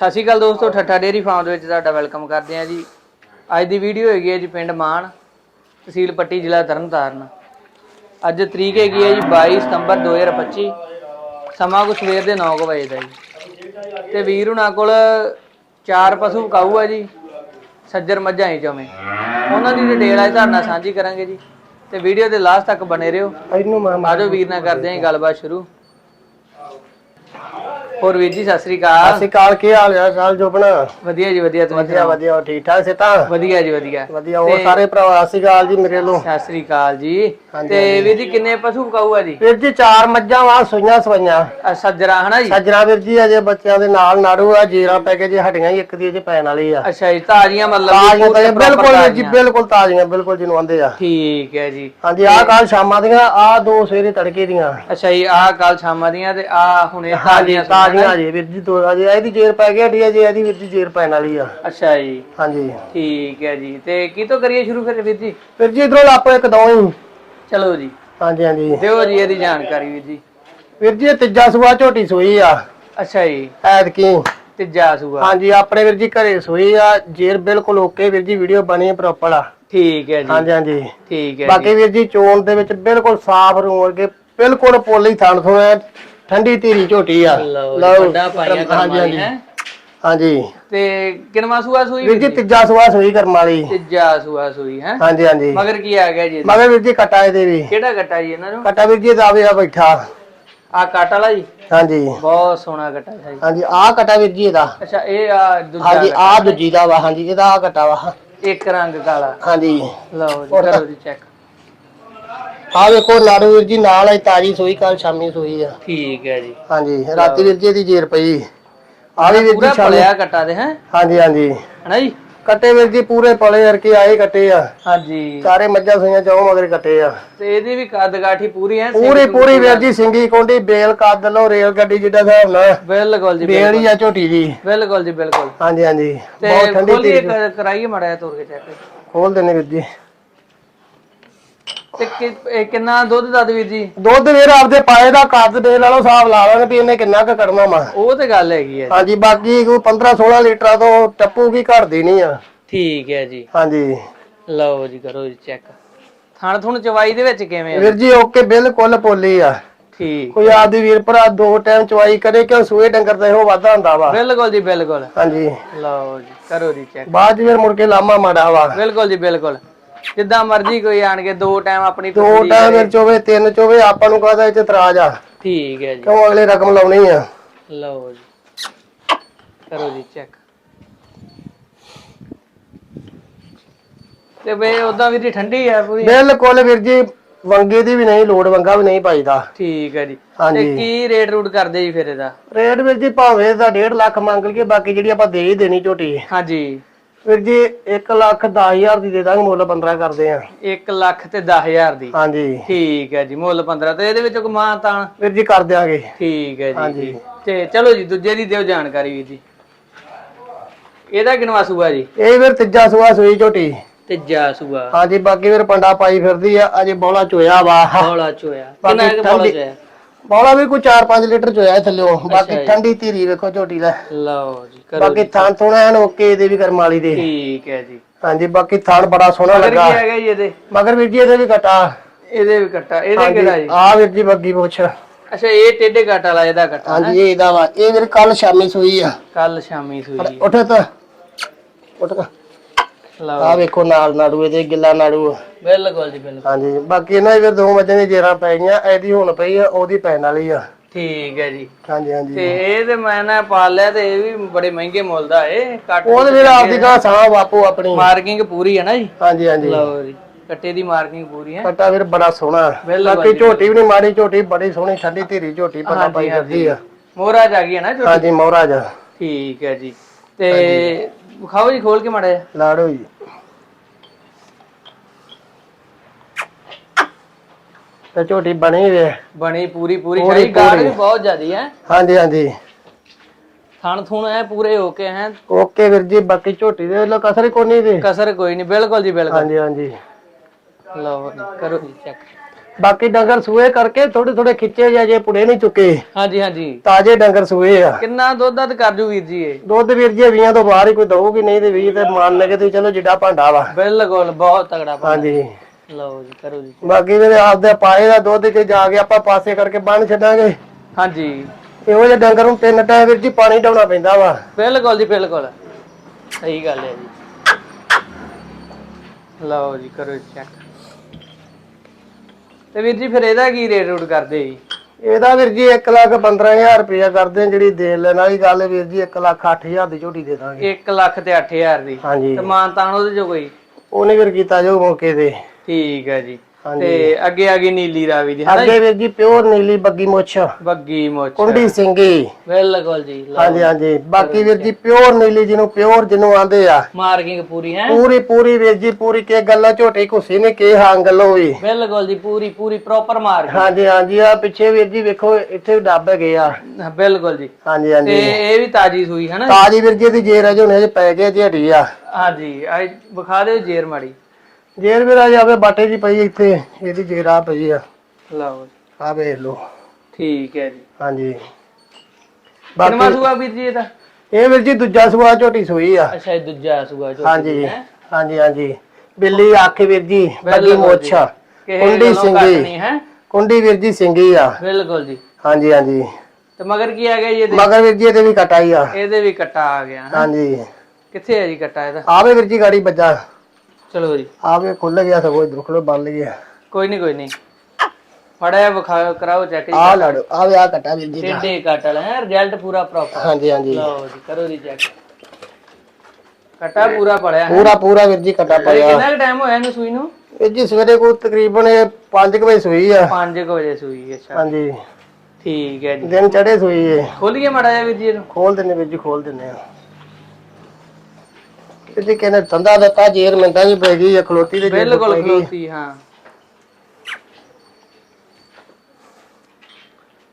ਸਤਿ ਸ਼੍ਰੀ ਅਕਾਲ ਦੋਸਤੋ ਠੱਠਾ dairy farm ਦੇ ਵਿੱਚ ਤੁਹਾਡਾ ਵੈਲਕਮ ਕਰਦੇ ਹਾਂ ਜੀ। ਅੱਜ ਦੀ ਵੀਡੀਓ ਹੈਗੀ ਹੈ ਜੀ ਪਿੰਡ ਮਾਨ ਤਹਿਸੀਲ ਪੱਟੀ ਜ਼ਿਲ੍ਹਾ ਤਰਨਤਾਰਨ। ਅੱਜ ਤਰੀਕ ਹੈਗੀ ਹੈ ਜੀ 22 ਸਤੰਬਰ 2025 ਸਮਾਂ ਕੁ ਸਵੇਰ ਦੇ 9 ਵਜੇ ਦਾ ਜੀ। ਤੇ ਵੀਰ ਹੁਣਾਂ ਕੋਲ ਚਾਰ ਪਸ਼ੂ ਕਾਊ ਆ ਜੀ ਸੱਜਰ ਮੱਝਾਂ ਹੀ ਚੋਵੇਂ। ਉਹਨਾਂ ਦੀ ਡਿਟੇਲ ਅੱਜ ਤੁਹਾਡੇ ਨਾਲ ਸਾਂਝੀ ਕਰਾਂਗੇ ਜੀ। ਤੇ ਵੀਡੀਓ ਦੇ ਲਾਸਟ ਤੱਕ ਬਣੇ ਰਹੋ। ਆਜੋ ਵੀਰ ਨਾਲ ਕਰਦੇ ਜੀ ਗੱਲਬਾਤ ਸ਼ੁਰੂ। ਹੋਰ ਵੀਰ ਜੀ ਸਤਿ ਸ੍ਰੀ ਅਕਾਲ। ਅਸੀਂ ਕਾਲ ਕੀ ਹਾਲ ਹੈ ਸਾਲ ਜੋਬਣਾ ਵਧੀਆ ਜੀ ਵਧੀਆ ਤੁਸੀਂ ਵਧੀਆ ਵਧੀਆ ਹੋਰ ਠੀਕ ਠਾਕ ਸੇ ਤਾਂ? ਵਧੀਆ ਜੀ ਵਧੀਆ। ਵਧੀਆ ਉਹ ਸਾਰੇ ਭਰਾ ਅਸੀਂ ਕਾਲ ਜੀ ਮੇਰੇ ਵੱਲੋਂ। ਸਤਿ ਸ੍ਰੀ ਅਕਾਲ ਜੀ। ਤੇ ਵੀਰ ਜੀ ਕਿੰਨੇ ਪਸ਼ੂ ਪਕਾਊ ਆ ਜੀ? ਵੀਰ ਜੀ ਚਾਰ ਮੱਝਾਂ ਵਾ ਸੋਈਆਂ ਸਵਾਈਆਂ। ਸੱਜਰਾ ਹਨਾ ਜੀ? ਸੱਜਣਾ ਵੀਰ ਜੀ ਅਜੇ ਬੱਚਿਆਂ ਦੇ ਨਾਲ ਨਾੜੂ ਆ ਜੀਰਾ ਪੈ ਕੇ ਜੇ ਹਟੀਆਂ ਹੀ ਇੱਕ ਦੀ ਅਜੇ ਪੈਣ ਵਾਲੀ ਆ। ਅੱਛਾ ਜੀ ਤਾਜ਼ੀਆਂ ਮਤਲਬ ਤਾਜ਼ੀਆਂ ਬਿਲਕੁਲ ਜੀ ਤਾਜ਼ੀਆਂ। ਬਿਲਕੁਲ ਤਾਜ਼ੀਆਂ ਬਿਲਕੁਲ ਜਿਹਨੂੰ ਆਂਦੇ ਆ। ਠੀਕ ਹੈ ਜੀ। ਹਾਂਜੀ ਆਹ ਕਾਲ ਸ਼ਾਮਾਂ ਦੀਆਂ ਆਹ ਦੋ ਸਵੇਰੇ ਤੜਕੇ ਦੀਆਂ। ਅੱਛਾ ਜੀ ਆਹ ਕੱਲ ਸ਼ਾਮਾਂ ਦੀਆਂ ਤੇ ਆਹ ਹੁਣੇ ਹਾਂਜੀ ਤਾਜ਼ੀਆਂ ਤਾਜ਼ੀਆਂ ਜੀ ਵੀਰ ਜੀ ਦੋ ਅਜੇ ਇਹਦੀ ਜੇਰ ਪੈ ਗਈ ਹਟੀ ਅਜੇ ਇਹਦੀ ਵੀਰ ਜੀ ਜੇਰ ਪੈਣ ਵਾਲੀ ਆ। ਅੱਛਾ ਜੀ। ਹਾਂਜੀ। ਠੀਕ ਹੈ ਜੀ। ਤੇ ਕੀ ਤੋਂ ਕਰੀਏ ਸ਼ੁਰੂ ਫਿਰ ਵੀਰ ਜੀ? ਵੀਰ ਜੀ ਇਧਰੋਂ ਆਪੋ ਇੱਕ ਦੋ ਹੀ। ਚਲੋ ਜੀ। ਹਾਂਜੀ ਹਾਂਜੀ। ਦਿਓ ਜੀ ਇਹਦੀ ਜਾਣਕਾਰੀ ਵੀਰ ਜੀ। ਵੀਰ ਜੀ ਇਹ ਤੀਜਾ ਸੂਆ ਝੋਟੀ ਸੂਈ ਆ। ਅੱਛਾ ਜੀ। ਐਤਕੀ। ਤੀਜਾ ਸੂਆ। ਹਾਂਜੀ ਆਪਣੇ ਵੀਰ ਜੀ ਘਰੇ ਸੂਈ ਆ। ਜੇਰ ਬਿਲਕੁਲ ਓਕੇ ਵੀਰ ਜੀ ਵੀਡੀਓ ਬਣੀ ਪ੍ਰੋਪਰ ਆ। ਠੀਕ ਹੈ ਜੀ। ਹਾਂਜੀ ਹਾਂਜੀ। ਠੀਕ ਹੈ ਜੀ। ਬਾਕੀ ਵੀਰ ਜੀ ਚੋਣ ਦੇ ਵਿੱਚ ਬਿਲਕੁਲ ਸਾਫ਼ ਰੂਮ ਵਰਗੇ ਬਿਲਕੁਲ ਪੋਲੀ ਥਣ ਥੋੜਾ ਠੰਡੀ ਧੀਰੀ ਝੋਟੀ ਆ। ਲਓ ਜੀ। ਵੱਡਾ ਪਾਈਆਂ ਹਾਂਜੀ ਕਰਮਾਂ ਹਾਂਜੀ। ਹੈ। ਹਾਂਜੀ। ਤੇ ਕਿੰਨਵਾ ਸੂਆ ਸੂਈ ਵੀਰ ਜੀ ਤੀਜਾ ਸੂਆ ਸੂਈ ਕਰਮ ਵਾਲੀ। ਤੀਜਾ ਸੂਆ ਸੂਈ ਹੈ। ਹਾਂਜੀ ਹਾਂਜੀ। ਮਗਰ ਕੀ ਆ ਗਿਆ ਜੀ ਇਹਦੇ? ਮਗਰ ਵੀਰ ਜੀ ਕਟਾ ਇਹਦੇ ਵੀ। ਕਿਹੜਾ ਕੱਟਾ ਜੀ ਇਹਨਾਂ ਨੂੰ? ਕਟਾ ਵੀਰ ਜੀ ਦਾ ਆ ਬੈਠਾ। ਆ ਕੱਟ ਵਾਲਾ ਜੀ? ਹਾਂਜੀ। ਬਹੁਤ ਸੋਹਣਾ ਕੱਟਾ ਹੈ ਜੀ। ਹਾਂਜੀ ਆ ਕਟਾ ਵੀਰ ਜੀ ਇਹਦਾ। ਅੱਛਾ ਇਹ ਆ ਦੂਜਾ ਹਾਂਜੀ ਕੱਟਾ। ਆ ਦੂਜੀ ਦਾ ਵਾ। ਹਾਂਜੀ ਇਹਦਾ ਆ ਕਟਾ ਵਾ। ਇੱਕ ਰੰਗ ਕਾਲਾ। ਹਾਂਜੀ। ਲਓ ਜੀ ਕਰੋ ਜੀ ਚੈੱਕ। ਆ ਵੇਖੋ ਨਾੜੂ ਵੀਰ ਜੀ ਨਾਲ ਆਈ ਤਾਜੀ ਸੂਈ ਕੱਲ ਸ਼ਾਮੀ ਸੂਈ ਆ। ਠੀਕ ਹੈ ਜੀ। ਹਾਂਜੀ ਰਾਤੀ ਵੀਰ ਜੀ ਇਹਦੀ ਜੇਰ ਪਈ। ਆ ਵੀ ਵੀਰ ਪੂਰਾ ਜੀ ਸ਼ਾਮੀ ਪਲਿਆ ਕੱਟਾ ਦੇ ਹੈ? ਹਾਂਜੀ ਹਾਂਜੀ। ਹਨਾ ਜੀ? ਕੱਟੇ ਵੀਰ ਜੀ ਪੂਰੇ ਪਲੇ ਯਾਰ ਕੇ ਆਏ ਕੱਟੇ ਆ। ਹਾਂਜੀ। ਸਾਰੇ ਮੱਝਾਂ ਸੂਈਆਂ ਚੋਂ ਮਗਰ ਕੱਟੇ ਆ। ਤੇ ਇਹਦੀ ਵੀ ਕੱਦ ਗਾਠੀ ਪੂਰੀ ਹੈ ਪੂਰੀ ਪੂਰੀ ਵੀਰ ਜੀ ਸਿੰਗੀ ਕੋਂਡੀ ਬੇਲ ਕੱਦ ਲੋ ਰੇਲ ਗੱਡੀ ਜਿੱਡਾ ਹਿਸਾਬ ਨਾਲ। ਬਿਲਕੁਲ ਜੀ ਬੇਲ ਹੀ ਆ ਝੋਟੀ ਦੀ। ਬਿਲਕੁਲ ਜੀ ਬਿਲਕੁਲ। ਹਾਂਜੀ ਹਾਂਜੀ। ਤੇ ਬਹੁਤ ਠੰਡੀ ਖੋਲੀਏ ਕਰਾਈਏ ਮੜਿਆ ਤੋਰ ਕੇ ਚੈੱਕ। ਖੋਲ ਦੇਣੇ ਵੀਰ ਜੀ। ਤੇ ਕਿ- ਇਹ ਕਿੰਨਾ ਦੁੱਧ ਦੱਦ ਵੀਰ ਜੀ? ਦੁੱਧ ਵੀਰ ਆਪਦੇ ਪਾਏ ਦਾ ਕੱਦ ਦੇ ਲਾ ਲਓ ਹਿਸਾਬ ਲਾ ਲੈਣ ਵੀ ਇਹਨੇ ਕਿੰਨਾ ਕੁ ਕੱਢਣਾ ਵਾ। ਉਹ ਤੇ ਗੱਲ ਹੈਗੀ ਹੈ ਜੀ। ਹਾਂਜੀ ਬਾਕੀ ਕੋਈ 15 16 ਲੀਟਰਾਂ ਤੋਂ ਟੱਪੂਗੀ ਘਟਦੀ ਨਹੀਂ ਆ। ਠੀਕ ਹੈ ਜੀ। ਹਾਂਜੀ। ਲਓ ਜੀ ਕਰੋ ਜੀ ਚੈੱਕ ਥਣ ਥੁਣ ਚਵਾਈ ਦੇ ਵਿੱਚ ਕਿਵੇਂ ਆ? ਵੀਰ ਜੀ ਓਕੇ ਬਿਲਕੁਲ ਪੋਲੀ ਆ। ਠੀਕ। ਕੋਈ ਆਪਦੀ ਵੀਰ ਭਰਾ ਦੋ ਟਾਈਮ ਚਵਾਈ ਕਰੇ ਕਿਉਂ ਸੂਏ ਡੰਗਰ ਦਾ ਇਹੋ ਵਾਧਾ ਹੁੰਦਾ ਵਾ। ਬਿਲਕੁਲ ਜੀ ਬਿਲਕੁਲ। ਹਾਂਜੀ। ਲਓ ਜੀ ਕਰੋ ਜੀ ਚੈੱਕ ਬਾਅਦ ਚ ਫਿਰ ਮੁੜ ਕੇ ਲਾਮਾ ਮਾੜਾ ਵਾ। ਬਿਲਕੁਲ ਜੀ ਬਿਲਕੁਲ। ਜਿੱਦਾਂ ਮਰਜ਼ੀ ਕੋਈ ਆਣ ਕੇ ਦੋ ਟਾਈਮ ਆਪਣੀ ਦੋ ਟਾਈਮ ਕਰੇ। ਚੋਵੇ ਤਿੰਨ ਚੋਵੇ ਆਪਾਂ ਨੂੰ ਕਹਦਾ ਇੱਥੇ ਇਤਰਾਜ਼ ਆ? ਠੀਕ ਹੈ ਜੀ। ਕਿਉਂ ਅਗਲੇ ਰਕਮ ਲਾਉਣੀ ਆ? ਲਓ ਜੀ। ਕਰੋ ਜੀ ਚੈੱਕ ਤੇ ਬਈ ਉਦਾਂ ਵੀ ਜੀ ਠੰਡੀ ਆ ਪੂਰੀ। ਬਿਲਕੁਲ ਵੀਰ ਜੀ ਵੰਗੇ ਦੀ ਵੀ ਨਹੀਂ ਲੋੜ ਵੰਗਾ ਵੀ ਨਹੀਂ ਪਾਈਦਾ। ਠੀਕ ਹੈ ਜੀ। ਤੇ ਹਾਂਜੀ ਕੀ ਰੇਟ ਰੂਟ ਕਰਦੇ ਜੀ ਫਿਰ ਇਹਦਾ? ਰੇਟ ਵੀਰ ਜੀ ਭਾਵੇਂ ਦਾ 1.5 ਲੱਖ ਮੰਗ ਲਈਏ ਬਾਕੀ ਜਿਹੜੀ ਆਪਾਂ ਦੇ ਹੀ ਦੇਣੀ ਝੋਟੀ। ਹਾਂਜੀ। ਵੀਰ ਜੀ 1 ਲੱਖ 10000 ਦੀ ਦੇ ਦਾਂਗੇ ਮੁੱਲ 15 ਕਰਦੇ ਆ 1 ਲੱਖ ਤੇ 10000 ਦੀ। ਹਾਂਜੀ। ਠੀਕ ਹੈ ਜੀ ਮੁੱਲ 15 ਤੇ ਇਹਦੇ ਵਿੱਚ ਕੋਈ ਮਾਂ ਤਾਣ ਵੀਰ ਜੀ ਕਰ ਦਿਆਂਗੇ। ਠੀਕ ਹੈ ਜੀ ਹਾਂਜੀ। ਤੇ ਚਲੋ ਜੀ ਦੂਜੇ ਦੀ ਦਿਓ ਜਾਣਕਾਰੀ ਵੀਰ ਜੀ। ਇਹਦਾ ਕਿਨਵਾ ਸੂਆ ਜੀ? ਇਹ ਵੀਰ ਤੀਜਾ ਸੂਆ ਸੂਈ ਝੋਟੀ। ਤੀਜਾ ਸੂਆ। ਹਾਂਜੀ ਬਾਕੀ ਵੀਰ ਪੰਡਾ ਪਾਈ ਫਿਰਦੀ ਆ ਅਜੇ ਬੋਲਾ ਚੋਇਆ ਵਾ। ਬੋਲਾ ਚੋਇਆ। ਕਿੰਨਾ ਬੋਲਾ ਚੋਇਆ? ਬੋਲਾ ਵੀ ਕੋਈ 4-5 ਲੀਟਰ ਚੋਇਆ ਥੱਲਿਓ ਬਾਕੀ। ਠੰਡੀ ਧੀਰੀ ਵੇਖੋ ਝੋਟੀ ਦਾ। ਲਓ ਜੀ ਕਰੋ ਬਾਕੀ ਥਾਂ ਥੋਣਾ ਐਨ ਓਕੇ ਇਹਦੇ ਵੀ ਕਰਮਾਲੀ ਦੇ। ਠੀਕ ਹੈ ਜੀ। ਹਾਂਜੀ ਬਾਕੀ ਥਾਣ ਬੜਾ ਸੋਹਣਾ ਮਗਰ ਲੱਗਾ। ਕੀ ਹੈਗਾ ਜੀ ਇਹਦੇ? ਮਗਰ ਵੀਰ ਜੀ ਇਹਦੇ ਵੀ ਕਟਾ ਇਹਦੇ ਵੀ ਕੱਟਾ ਇਹਦੇ ਕਿਹੜਾ ਜੀ? ਆ ਵੀਰ ਜੀ ਬੱਗੀ ਪੁੱਛ। ਅੱਛਾ ਇਹ ਟੇਡੇ ਕੱਟ ਵਾਲਾ ਇਹਦਾ ਕੱਟਾ ਹਾਂਜੀ ਇਹ ਇਹਦਾ ਵਾ। ਇਹ ਵੀਰ ਕੱਲ ਸ਼ਾਮੀ ਸੂਈ ਆ। ਕੱਲ ਸ਼ਾਮੀ ਸੂਈ ਉੱਠ ਤਾਂ। ਉੱਠ ਤਾਂ। ਲਓ ਆ ਵੇਖੋ ਨਾਲ ਨਾੜੂ ਇਹਦੇ ਗਿੱਲਾ ਨਾੜੂ। ਆ। ਬਿਲਕੁਲ ਜੀ ਬਿਲਕੁਲ। ਹਾਂਜੀ ਬਾਕੀ ਇਹਨਾਂ ਦੀ ਵੀਰ ਦੋ ਮੱਝਾਂ ਦੀ ਜੇਰਾਂ ਪੈ ਗਈਆਂ ਇਹਦੀ ਹੁਣ ਪਈ ਆ ਉਹਦੀ ਪੈਣ ਵਾਲੀ ਆ। ਠੀਕ ਹੈ ਜੀ। ਹਾਂਜੀ ਹਾਂਜੀ। ਤੇ ਇਹ ਤੇ ਮੈਂ ਨਾ ਪਾਲ ਲਿਆ ਤੇ ਇਹ ਵੀ ਬੜੇ ਮਹਿੰਗੇ ਮੁੱਲ ਦਾ ਇਹ ਕੱਟ ਉਹਦੇ ਵੀਰ ਆਪਦੀ ਗਾਂ ਸਾਹ ਬਾਪੂ ਆਪਣੀ। ਮਾਰਕਿੰਗ ਪੂਰੀ ਹੈ ਨਾ ਜੀ? ਹਾਂਜੀ ਹਾਂਜੀ। ਲਓ ਜੀ ਕੱਟੇ ਦੀ ਮਾਰਕਿੰਗ ਪੂਰੀ ਹੈ। ਕੱਟਾ ਵੀਰ ਬੜਾ ਸੋਹਣਾ। ਬਿਲਕੁਲ ਬਾਕੀ ਝੋਟੀ ਵੀ ਨਹੀਂ ਮਾੜੀ ਝੋਟੀ ਬੜੀ ਸੋਹਣੀ ਠੰਡੀ ਧੀਰੀ ਝੋਟੀ ਪਤਾ ਹਾਂਜੀ, ਪਾਈ ਕਰਦੀ ਆ। ਮੋਹਰਾ ਜਾ ਗਈ ਹੈ ਨਾ ਝੋਟੀ? ਹਾਂਜੀ ਮਹਾਰਾਜ ਠੀਕ ਹੈ ਜੀ। ਤੇ ਖਾਓ ਜੀ ਖੋਲ ਕੇ ਮਾੜਾ ਜਿਹਾ। ਲਾੜੋ ਜੀ। ਤੇ ਝੋਟੀ ਬਣੀ ਵੇ ਬਣੀ ਪੂਰੀ ਪੂਰੀ। ਪੂਰੀ, ਸ਼ਾਹੀ ਗਾੜ ਪੂਰੀ। ਵੀ ਬਹੁਤ ਜ਼ਿਆਦੀ ਹੈ। ਹਾਂਜੀ ਹਾਂਜੀ। ਥਣ ਥੁਣ ਐ ਪੂਰੇ ਹੋ ਕੇ ਹੈ। ਓਕੇ ਵੀਰ ਜੀ ਬਾਕੀ ਝੋਟੀ ਦੇ ਲੋ ਕਸਰ ਹੀ ਕੋਈ ਨਹੀਂ ਦੇ ਕਸਰ ਕੋਈ ਨਹੀਂ ਬਿਲਕੁਲ ਜੀ ਬਿਲਕੁਲ। ਹਾਂਜੀ ਹਾਂਜੀ। ਲਓ ਜੀ, ਕਰੋ ਜੀ ਚੈੱਕ। ਬਾਕੀ ਡੰਗਰ ਸੂਏ ਕਰਕੇ ਥੋੜੇ ਥੋੜੇ ਖਿੱਚੇ ਜਾਂ ਜੇ ਪੁੜੇ ਨਹੀਂ ਚੁੱਕੇ। ਹਾਂਜੀ ਹਾਂਜੀ। ਤਾਜ਼ੇ ਡੰਗਰ ਸੂਏ ਆ। ਕਿੰਨਾ ਦੁੱਧ ਦੱਧ ਕਰ ਜੂ ਵੀਰ ਜੀ ਇਹ? ਦੁੱਧ ਵੀਰ ਜੀ 20 ਤੋਂ ਬਾਹਰ ਹੀ ਕੋਈ ਦਊਗੀ ਨਹੀਂ ਤੇ 20 ਤੇ ਮੰਨ ਲਗੇ ਤੇ ਚਲੋ ਜਿੱਡਾ ਭਾਂਡਾ ਵਾ। ਬਿਲਕੁਲ ਬਹੁਤ ਤਗੜਾ ਹਾਂਜੀ। ਲਓ ਜੀ ਕਰੋ ਜੀ। ਬਾਕੀ ਵੀਰੇ ਆਪਦੇ ਪਾਏ ਦਾ ਦੁੱਧ ਤੇ ਜਾ ਕੇ ਆਪਾਂ ਪਾਸੇ ਕਰਕੇ ਬੰਨ ਛੱਡਾਂਗੇ। ਹਾਂਜੀ। ਇਹੋ ਜਿਹੇ ਡੰਗਰ ਨੂੰ ਤਿੰਨ ਟਾਈਮ ਵੀਰ ਜੀ ਪਾਣੀ ਡਾਉਣਾ ਪੈਂਦਾ ਵਾ। ਬਿਲਕੁਲ ਜੀ ਬਿਲਕੁਲ। ਸਹੀ ਗੱਲ ਹੈ ਜੀ। ਲਓ ਜੀ ਕਰੋ ਚੈੱਕ ਤੇ ਵੀਰ ਜੀ ਫਿਰ ਇਹਦਾ ਕੀ ਰੇਟ ਰੂਟ ਕਰਦੇ ਜੀ? ਇਹਦਾ ਵੀਰ ਜੀ 1 ਲੱਖ 15000 ਰੁਪਇਆ ਕਰਦੇ ਆ ਜਿਹੜੀ ਦੇਣ ਲੈਣ ਵਾਲੀ ਗੱਲ ਵੀਰ ਜੀ 1 ਲੱਖ 8000 ਦੀ ਝੋਟੀ ਦੇ ਦਾਂਗੇ। 1 ਲੱਖ ਤੇ 8000 ਦੀ। ਹਾਂਜੀ। ਤੇ ਮਾਨਤਾਨ ਉਹਦੇ ਜੋ ਕੋਈ? ਉਹਨੇ ਵੀਰ ਕੀਤਾ ਜੋ ਮੌਕੇ ਤੇ। ਠੀਕ ਹੈ ਜੀ। ਤੇ ਅੱਗੇ ਆ ਗਈ ਨੀਲੀ ਰਾਵੀ ਦੀ ਅੱਗੇ ਵੀਰ ਜੀ ਪਿਓਰ ਨੀਲੀ ਬੱਗੀ ਮੁੱਛ। ਬੱਗੀ ਮੁੱਛ। ਕੁੰਡੀ ਸਿੰਗੀ। ਬਿਲਕੁਲ ਜੀ। ਹਾਂਜੀ ਹਾਂਜੀ। ਬਾਕੀ ਵੀਰ ਜੀ ਪਿਓਰ ਨੀਲੀ ਜਿਹਨੂੰ ਪਿਓਰ ਜਿਹਨੂੰ ਆਂਦੇ ਆ। ਮਾਰਕਿੰਗ ਪੂਰੀ ਹੈ? ਪੂਰੀ ਪੂਰੀ ਵੀਰ ਜੀ ਪੂਰੀ ਕੇ ਗੱਲਾਂ ਝੋਟੀ ਘੁੱਸੀ ਨੇ ਕੇ ਹਾਂਗਲ ਹੋਈ ਬਿਲਕੁਲ ਜੀ ਪੂਰੀ ਪੂਰੀ ਪ੍ਰੋਪਰ ਮਾਰਕਿੰਗ ਹਾਂਜੀ ਹਾਂਜੀ ਆ ਪਿੱਛੇ ਵੀਰ ਜੀ ਵੇਖੋ ਇੱਥੇ ਵੀ ਡੱਬ ਹੈਗੇ ਆ। ਬਿਲਕੁਲ ਜੀ। ਹਾਂਜੀ ਤੇ ਹਾਂਜੀ ਇਹ ਵੀ ਤਾਜੀ ਸੂਈ ਹੈ ਨਾ ਤਾਜੀ ਵੀਰ ਜੀ ਦੀ ਜੇਰ ਅਜੇ ਹੁਣੇ ਪੈ ਗਿਆ ਝੜੀ ਆ। ਹਾਂਜੀ ਆ ਵਿਖਾ ਦਿਓ ਜੇਰ ਮਾੜੀ। ਜੇਰ ਆ ਜਾਵੇ ਬਾਟੇ ਜੀ ਪਈ ਇੱਥੇ ਇਹਦੀ ਜੇਰ ਆ ਪਈ ਆ। ਲਓ ਜੀ, ਆ ਵੇਖ ਲਓ। ਠੀਕ ਹੈ ਜੀ। ਹਾਂਜੀ। ਬਾਕੀ ਸੂਆ ਵੀਰ ਜੀ ਇਹਦਾ? ਇਹ ਵੀਰ ਜੀ ਦੂਜਾ ਸੂਆ ਝੋਟੀ ਸੂਈ ਆ। ਅੱਛਾ ਇਹ ਦੂਜਾ ਸੂਆ ਜੋ ਹਾਂਜੀ। ਹਾਂਜੀ ਹਾਂਜੀ। ਬਿੱਲੀ ਅੱਖ ਵੀਰ ਜੀ ਬੱਗੀ ਬਿਲਕੁਲ ਮੁੱਛ। ਜੀ। ਕੁੰਡੀ ਨਹੀਂ ਹੈ? ਕੁੰਡੀ ਵੀਰ ਜੀ ਸਿੰਗੀ ਆ। ਬਿਲਕੁਲ ਜੀ। ਹਾਂਜੀ ਹਾਂਜੀ। ਤੇ ਮਗਰ ਕੀ ਆ ਗਿਆ ਜੀ ਇਹਦੇ? ਮਗਰ ਵੀਰ ਜੀ ਇਹਦੇ ਵੀ ਕਟਾਈ ਆ। ਇਹਦੇ ਵੀ ਕੱਟਾ ਆ ਗਿਆ ਹੈਂ? ਹਾਂਜੀ। ਕਿੱਥੇ ਹੈ ਜੀ ਕੱਟਾ ਇਹਦਾ? ਆਵੇ ਵੀਰ ਜੀ ਗਾੜੀ ਬੱਜਾ ਚਲੋ ਜੀ। ਆਵੇ ਖੁੱਲ ਗਿਆ ਸਗੋਂ ਦੁੱਖ ਲੋ ਬੰਨ ਲਈ ਆ ਕੋਈ ਨਹੀਂ ਕੋਈ ਨਹੀਂ ਮੜਾ ਵਿਖਾ ਕਰਾਓ ਚੈੱਕ ਜੀ। ਆ ਲੜ ਆਵੇ ਆ ਕਟਾ ਵੀਰ ਜੀ ਟੇਡੇ ਕੱਟ ਹੈ ਰਿਜ਼ਲਟ ਪੂਰਾ ਪ੍ਰੋਪਰ ਹਾਂਜੀ ਹਾਂਜੀ। ਲਓ ਜੀ ਕਰੋ ਜੀ ਚੈੱਕ ਕੱਟਾ ਪੂਰਾ ਪੜਿਆ ਹੈ। ਪੂਰਾ ਪੂਰਾ ਵੀਰ ਜੀ ਕਟਾ ਤੇ ਪਿਆ ਕਿੰਨਾ ਟਾਈਮ ਹੋਇਆ ਇਹਨੂੰ ਸੂਈ ਨੂੰ? ਇਹ ਜੀ ਸਵੇਰੇ ਕੋ ਤਕਰੀਬਨ 5 ਵਜੇ ਸੂਈ ਆ। 5 ਵਜੇ ਸੂਈ ਅੱਛਾ। ਹਾਂਜੀ। ਠੀਕ ਹੈ ਜੀ। ਦਿਨ ਚੜੇ ਸੂਈ ਏ ਖੋਲੀਏ ਮੜਾ ਜਾ ਵੀਰ ਜੀ ਇਹਨੂੰ। ਖੋਲ ਦਿੰਨੇ ਵੀਰ ਜੀ ਖੋਲ ਦਿੰਨੇ ਆ ਕਿਤੇ ਕਹਿੰਦੇ ਧੰਦਾ ਦਿੱਤਾ ਜੇਰ ਮਿੰਟਾਂ ਜੀ ਪੈ ਗਈ ਆ ਖਲੋਤੀ ਤੇ ਜੇਰ ਬਿਲਕੁਲ ਪੈ ਗਈ। ਖਲੋਤੀ ਹਾਂ।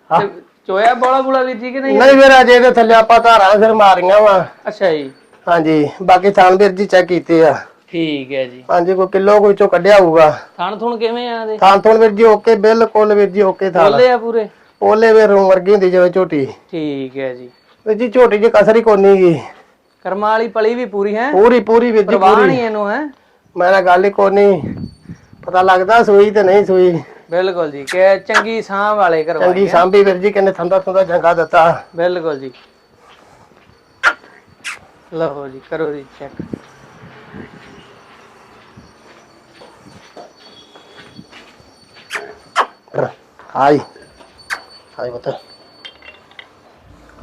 ਹਾਂ। ਤੇ ਚੋਇਆ ਬੋਲਾ ਬੁਲਾ ਵੀਰ ਜੀ ਕਿ ਨਹੀਂ ਨਹੀਂ ਵੀਰ ਅਜੇ ਦੇ ਥੱਲੇ ਆਪਾਂ ਧਾਰਾਂ ਫਿਰ ਮਾਰੀਆਂ ਵਾ। ਅੱਛਾ ਜੀ। ਹਾਂਜੀ ਬਾਕੀ ਥਾਨ ਵੀਰ ਜੀ ਚੈੱਕ ਕੀਤੇ ਆ। ਠੀਕ ਹੈ ਜੀ। ਹਾਂਜੀ ਕੋਈ ਕਿਲੋ ਕੋਈ ਚੋਂ ਕੱਢਿਆ ਹੋਊਗਾ। ਥਣ ਥੁਣ ਕਿਵੇਂ ਆ ਦੇ ਥਾਨ ਥੋਣ ਵੀਰ ਜੀ ਓਕੇ ਬਿਲਕੁਲ ਵੀਰ ਜੀ ਓਕੇ ਥਾਨ। ਬੋਲੇ ਆ ਪੂਰੇ? ਓਲੇ ਵੀਰ ਰੂਮ ਵਰਗੀ ਹੁੰਦੀ ਜਿਵੇਂ ਝੋਟੀ। ਠੀਕ ਹੈ ਜੀ। ਵੀਰ ਜੀ ਝੋਟੀ ਜੀ ਕਸਰ ਹੀ ਕੋਨੀ ਗੀ। ਕਰਮਾਂ ਵਾਲੀ ਪਲੀ ਵੀ ਪੂਰੀ ਹੈ। ਪੂਰੀ ਪੂਰੀ ਵੀਰ ਜੀ ਪ੍ਰਵਾਹ ਪੂਰੀ। ਨਹੀਂ ਇਹਨੂੰ ਹੈ? ਮੈਂ ਨਾ ਗੱਲ ਹੀ ਕੋਨੀ ਪਤਾ ਲੱਗਦਾ ਸੂਈ ਤੇ ਨਹੀਂ ਸੂਈ। ਬਿਲਕੁਲ ਜੀ ਕਿ ਚੰਗੀ ਸਾਹ ਵਾਲੇ ਕਰਵਾ ਚੰਗੀ ਸਾਂਭੀ ਵੀਰ ਜੀ ਕਹਿੰਦੇ ਥੰਦਾ ਥੰਦਾ ਜੰਗਾ ਦਿੱਤਾ। ਬਿਲਕੁਲ ਜੀ। ਲਓ ਜੀ ਕਰੋ ਜੀ ਚੈੱਕ ਹਾਈ ਹਾਈ ਬਤਾ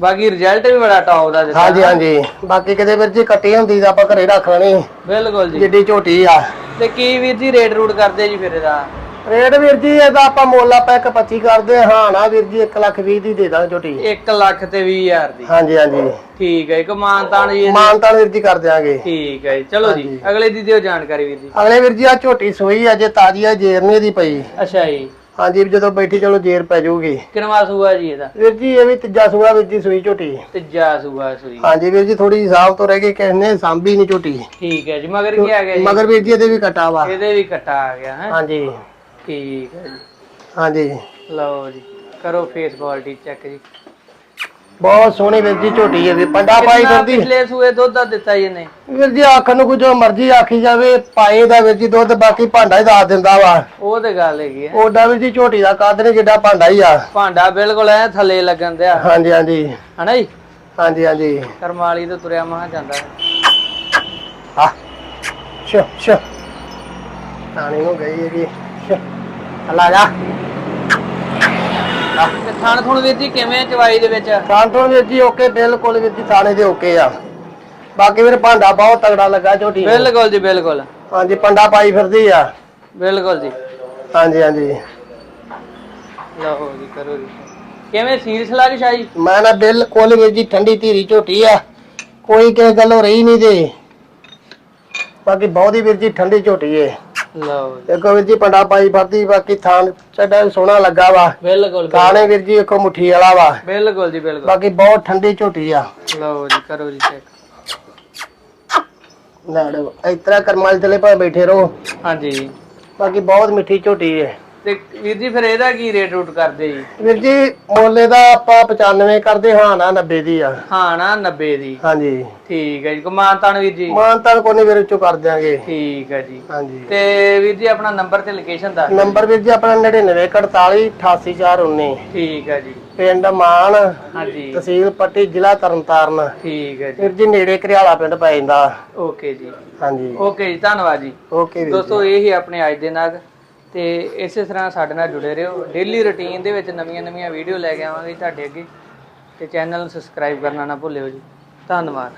ਬਾਕੀ ਰਿਜ਼ਲਟ ਵੀ ਬੜਾ ਟੌਪ ਦਾ ਦਿੱਤਾ ਹਾਂਜੀ ਹਾਂਜੀ। ਬਾਕੀ ਕਿਤੇ ਵੀਰ ਜੀ ਕੱਟੀ ਹੁੰਦੀ ਤਾਂ ਆਪਾਂ ਘਰੇ ਰੱਖ ਲੈਣੀ। ਬਿਲਕੁਲ ਜੀ। ਜਿੱਡੀ ਝੋਟੀ ਆ। ਤੇ ਕੀ ਵੀਰ ਜੀ ਰੇਟ ਰੂਟ ਕਰਦੇ ਜੀ ਫਿਰ ਇਹਦਾ? ਰੇਟ ਵੀਰ ਜੀ ਇਹਦਾ ਆਪਾਂ ਮੁੱਲ ਆਪਾਂ ਇੱਕ 25 ਕਰਦੇ ਹਾਂ। ਨਾ ਵੀਰ ਜੀ 1 ਲੱਖ 20 ਦੀ ਦੇ ਦਾਂ ਝੋਟੀ। 1 ਲੱਖ ਤੇ 20 ਹਜ਼ਾਰ ਦੀ। ਹਾਂਜੀ ਹਾਂਜੀ। ਠੀਕ ਹੈ ਇੱਕ ਮਾਨਤਾਨ ਜੀ। ਮਾਨਤਾਨ ਵੀਰ ਜੀ ਕਰ ਦਿਆਂਗੇ। ਠੀਕ ਹੈ ਚਲੋ ਜੀ। ਅਗਲੇ ਦੀ ਦਿਓ ਜਾਣਕਾਰੀ ਵੀਰ ਜੀ। ਅਗਲੇ ਵੀਰ ਜੀ ਆ ਝੋਟੀ ਸੋਈ ਅਜੇ ਤਾਜ਼ੀ ਆ ਜੇਰ ਨਹੀਂ ਇਹਦੀ ਪਈ। ਅੱਛਾ ਜੀ। ਹਾਂਜੀ ਜਦੋਂ ਬੈਠੀ ਚਲੋ ਜੇਰ ਪੈ ਜਾਊਗੀ। ਕਿਨਵਾ ਸੂਆ ਜੀ ਇਹਦਾ? ਵੀਰ ਜੀ ਇਹ ਵੀ ਤੀਜਾ ਸੂਆ ਵੀਰ ਜੀ ਸੂਈ ਝੋਟੀ। ਤੀਜਾ ਸੂਆ ਸੂਈ। ਹਾਂਜੀ ਵੀਰ ਜੀ ਥੋੜੀ ਹਿਸਾਬ ਤੋਂ ਰਹਿ ਗਈ ਕਿਸੇ ਨੇ ਸਾਂਭੀ ਨਹੀਂ ਝੋਟੀ। ਠੀਕ ਹੈ ਜੀ ਮਗਰ ਕੀ ਆ ਗਿਆ ਜੀ? ਮਗਰ ਵੀਰ ਜੀ ਇਹਦੇ ਵੀ ਕਟਾ ਵਾ। ਇਹਦੇ ਵੀ ਕੱਟਾ ਆ ਗਿਆ ਹੈ? ਹਾਂਜੀ। ਠੀਕ ਹੈ ਜੀ। ਹਾਂਜੀ। ਲਓ ਜੀ ਕਰੋ ਫੇਸ ਕੁਆਲਿਟੀ ਚੈੱਕ ਜੀ। ਬਹੁਤ ਸੋਹਣੀ ਵੀਰ ਜੀ ਝੋਟੀ ਹੈ ਵੀ ਪੰਡਾ ਪਾਈ ਕਿੰਨਾ ਫਿਰਦੀ ਪਿਛਲੇ ਸੂਏ ਦੁੱਧ ਦਾ ਦਿੱਤਾ ਜੀ ਇਹਨੇ। ਵੀਰ ਜੀ ਆਖਣ ਨੂੰ ਕੁਝ ਜੋ ਮਰਜ਼ੀ ਆਖੀ ਜਾਵੇ ਪਾਏ ਦਾ ਵੀਰ ਜੀ ਦੁੱਧ ਬਾਕੀ ਭਾਂਡਾ ਹੀ ਦੱਸ ਦਿੰਦਾ ਵਾ। ਉਹ ਤੇ ਗੱਲ ਹੈਗੀ ਹੈ ਓਡਾ ਵੀਰ ਜੀ ਝੋਟੀ ਦਾ ਕੱਦ ਨੇ ਜਿੱਡਾ ਭਾਂਡਾ ਹੀ ਆ। ਭਾਂਡਾ ਬਿਲਕੁਲ ਐ ਥੱਲੇ ਲੱਗਣ ਦਿਆ। ਹਾਂਜੀ ਹਾਂਜੀ। ਹਨਾ ਜੀ? ਹਾਂਜੀ ਹਾਂਜੀ। ਕਰਮਾਲੀ ਤੋਂ ਤੁਰਿਆ ਮਹਾ ਜਾਂਦਾ। ਹੈ। ਹਾਂ ਸ਼ੋ ਸ਼ੋ ਤਾਣੀ ਨੂੰ ਗਈ ਹੈਗੀ। ਸ਼ੋ ਹਲਾ ਜਾ। ਤੇ ਥਣ ਥੁਣ ਵੀਰ ਜੀ ਕਿਵੇਂ ਚਵਾਈ ਦੇ ਵਿੱਚ? ਕਾਂਟੋਂ ਵੀਰ ਜੀ ਓਕੇ ਬਿਲਕੁਲ ਵੀਰ ਜੀ ਥਾਣੇ ਦੇ ਓਕੇ ਆ। ਬਾਕੀ ਵੀਰ ਭਾਂਡਾ ਬਹੁਤ ਤਗੜਾ ਲੱਗਾ ਝੋਟੀ ਨੂੰ। ਬਿਲਕੁਲ ਜੀ ਬਿਲਕੁਲ। ਹਾਂਜੀ ਪੰਡਾ ਪਾਈ ਫਿਰਦੀ ਆ। ਬਿਲਕੁਲ ਜੀ। ਹਾਂਜੀ ਹਾਂਜੀ। ਲਓ ਜੀ ਕਰੋ ਜੀ। ਕਿਵੇਂ ਸੀਲ ਸਲਾਗ ਸ਼ਾਹੀ? ਮੈਂ ਨਾ ਬਿਲਕੁਲ ਵੀਰ ਜੀ ਠੰਡੀ ਧੀਰੀ ਝੋਟੀ ਆ। ਕੋਈ ਕਿਸੇ ਗੱਲੋਂ ਰਹੀ ਨਹੀਂ ਦੇ ਬਾਕੀ ਬਹੁਤ ਹੀ ਵੀਰ ਜੀ ਠੰਡੀ ਝੋਟੀ ਏ। ਲਓ ਜੀ। ਦੇਖੋ ਵੀਰ ਜੀ ਪੰਡਾ ਪਾਈ ਫਿਰਦੀ ਬਾਕੀ ਥਾਨ ਚੱਡਾ ਵੀ ਸੋਹਣਾ ਲੱਗਾ ਵਾ। ਬਿਲਕੁਲ ਕਾਣੇ ਵੀਰ ਜੀ ਇੱਕੋ ਮੁੱਠੀ ਵਾਲਾ ਵਾ। ਬਿਲਕੁਲ ਜੀ ਬਿਲਕੁਲ। ਬਾਕੀ ਬਹੁਤ ਠੰਡੀ ਝੋਟੀ ਆ। ਲਓ ਜੀ ਕਰੋ ਜੀ ਚੈੱਕ ਲੜੋ ਇਸ ਤਰ੍ਹਾਂ ਕਰਮਾਲ ਥਲੇ ਭਾਵੇਂ ਬੈਠੇ ਰਹੋ। ਹਾਂਜੀ। ਬਾਕੀ ਬਹੁਤ ਮਿੱਠੀ ਝੋਟੀ ਏ। ਤੇ ਵੀਰ ਜੀ ਫਿਰ ਇਹਦਾ ਕੀ ਰੇਟ ਰੂਟ ਕਰਦੇ ਜੀ? ਵੀਰ ਜੀ ਮੁੱਲ ਦਾ ਆਪਾਂ 95 ਕਰਦੇ ਹਾਂ ਨਾ 90 ਦੀ ਆ। ਹਾਂ ਨਾ 90 ਦੀ। ਹਾਂਜੀ। ਠੀਕ ਹੈ ਜੀ। ਕਮਾਨਤਾਨ ਵੀਰ ਜੀ? ਮਾਨਤਾਨ ਕੋਨੇ ਵੀਰ ਚੋਂ ਕਰ ਦਿਆਂਗੇ। ਠੀਕ ਹੈ ਜੀ। ਹਾਂਜੀ। ਤੇ ਵੀਰ ਜੀ ਆਪਣਾ ਨੰਬਰ ਤੇ ਲੋਕੇਸ਼ਨ ਦੱਸ ਨੰਬਰ ਵੀਰ ਜੀ ਆਪਣਾ 9941 88419 ਠੀਕ ਹੈ ਜੀ। ਪਿੰਡ ਮਾਨ ਹਾਂਜੀ। ਤਹਿਸੀਲ ਪੱਟੀ ਜ਼ਿਲ੍ਹਾ ਤਰਨਤਾਰਨ। ਠੀਕ ਹੈ ਜੀ। ਵੀਰ ਜੀ ਨੇੜੇ ਘਰਿਆਲਾ ਪਿੰਡ ਪੈ ਜਾਂਦਾ। ਓਕੇ ਜੀ। ਹਾਂਜੀ। ਓਕੇ ਜੀ ਧੰਨਵਾਦ ਜੀ। ਓਕੇ ਵੀਰ ਜੀ। ਦੋਸਤੋ ਇਹ ਹੀ ਆਪਣੇ ਅੱਜ ਦੇ ਨਗ। ਤੇ ਇਸੇ ਤਰ੍ਹਾਂ ਸਾਡੇ ਨਾਲ ਜੁੜੇ ਰਹੋ। ਡੇਲੀ ਰੁਟੀਨ ਦੇ ਵਿੱਚ ਨਵੀਆਂ-ਨਵੀਆਂ ਵੀਡੀਓ ਲੈ ਕੇ ਆਵਾਂਗੇ ਤੁਹਾਡੇ ਅੱਗੇ। ਤੇ ਚੈਨਲ ਨੂੰ ਸਬਸਕ੍ਰਾਈਬ ਕਰਨਾ ਨਾ ਭੁੱਲਿਓ ਜੀ। ਧੰਨਵਾਦ।